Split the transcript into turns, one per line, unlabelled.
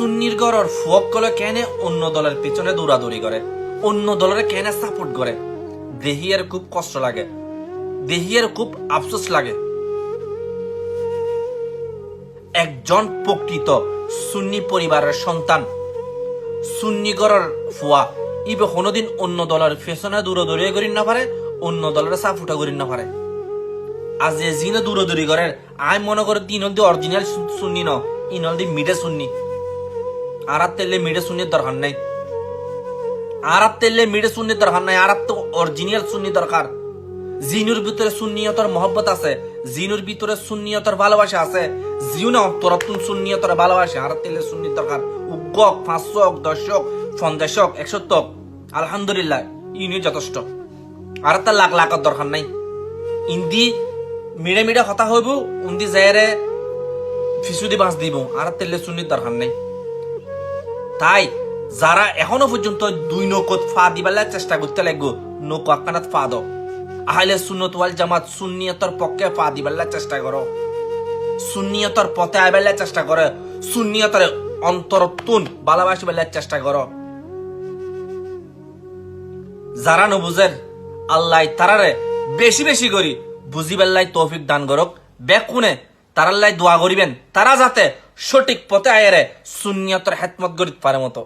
সুন্নির গড়র কলে কেনে অন্য দলের পিছনে দৌড়াদৌড়ি করে, অন্য দলের কেনে সাপোর্ট করে। দেহিয়ার খুব কষ্ট লাগে, দেহিয়ার খুব আফসোস লাগে। একজন প্রকৃত সুন্নি পরিবারের সন্তান, সুন্নি গড়ের ফুয়া, ইবে কোনোদিন অন্য দলের পেছনে দূরে দূরে করি না পারে, অন্য দলের সাপোর্টা করি না পারে। আজ যে জিনে দূরে দূরে করে, আই মনে করে তিন হলদি অরিজিনাল সুন্নি ন ইন হলদি মিডে সুন্নি। আর আর তেলে মিডে সুন্নির দরকার নাই। আর আর তেলে মিডে সুন্নির দরকার নাই আর আর তো অরিজিনাল সুন্নি দরকার। জিনুর ভিতরে সুন্নিয়তর মহব্বত আছে, জিনুর ভিতরে সুন্নিয়তর ভালোবাসা আছে জিউ না তোরাতুন সুন্নিয়তর ভালোবাসা আর তেলে সুন্নির দরকার। উগ্গক পাঁচশক দশক পঞ্চাশক একশতক, আলহামদুলিল্লাহ ইনি যথেষ্ট। আর তার লাখ লাখর দরকার নাই। ইন্দি মিড়ে মিড়ে কথা হইব, উন্দি জায়রে ফিসুদি বাঁচ দিব আর তেলে সুন্নির দরকার নাই। তাই যারা এখনও পর্যন্ত দুই নৌকত ফা দিবার চেষ্টা করতে লাগবো, নৌকো আকানাত ফা দাও। আহলে সুন্নত ওয়াল জামাত সুন্নিয়তর পক্ষে ফা দিবার চেষ্টা করো। সুন্নিয়তর পথে আইবার চেষ্টা করে। সুন্নিয়তর অন্তরতুন ভালোবাসিবার চেষ্টা করো। যারা নবুজের আল্লাহ তারারে বেশি বেশি করি বুঝিবেল্লাই তৌফিক দান করক। বেকুনে তারাল্লাই দোয়া করিবেন। তারা যাতে সঠিক পথে আয়ারে সুন্নিয়তর হেতমত গরিত পারে মতো।